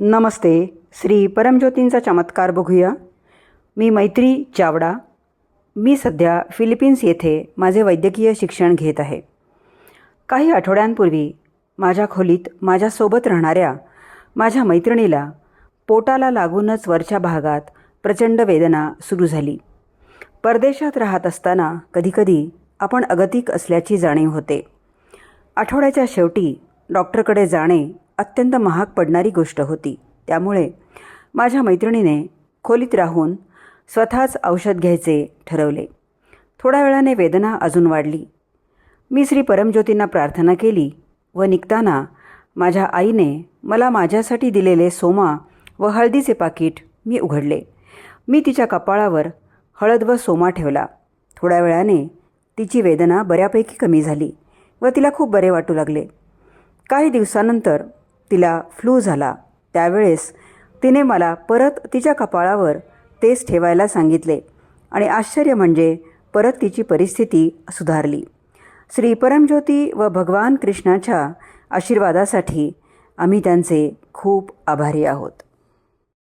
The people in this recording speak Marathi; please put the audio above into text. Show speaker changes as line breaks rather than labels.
नमस्ते. श्री परमज्योतींचा चमत्कार बघूया. मी मैत्री चावडा मी सध्या फिलिपिन्स येथे माझे वैद्यकीय शिक्षण घेत आहे. काही आठवड्यांपूर्वी माझ्या खोलीत माझ्यासोबत राहणाऱ्या माझ्या मैत्रिणीला पोटाला लागूनच वरच्या भागात प्रचंड वेदना सुरू झाली. परदेशात राहत असताना कधीकधी आपण अगतिक असल्याची जाणीव होते. आठवड्याच्या शेवटी डॉक्टरकडे जाणे अत्यंत महाग पडणारी गोष्ट होती. त्यामुळे माझ्या मैत्रिणीने खोलीत राहून स्वतःच औषध घ्यायचे ठरवले. थोड्या वेळाने वेदना अजून वाढली. मी श्री परमज्योतींना प्रार्थना केली व निघताना माझ्या आईने मला माझ्यासाठी दिलेले सोमा व हळदीचे पाकिट मी उघडले. मी तिच्या कपाळावर हळद व सोमा ठेवला. थोड्या वेळाने तिची वेदना बऱ्यापैकी कमी झाली व तिला खूप बरे वाटू लागले. काही दिवसानंतर तिला फ्लू झाला. त्यावेळेस तिने मला परत तिच्या कपाळावर तेच ठेवायला सांगितले आणि आश्चर्य म्हणजे परत तिची परिस्थिती सुधारली. श्री परमज्योती व भगवान कृष्णाच्या आशीर्वादासाठी आम्ही त्यांचे खूप आभारी आहोत.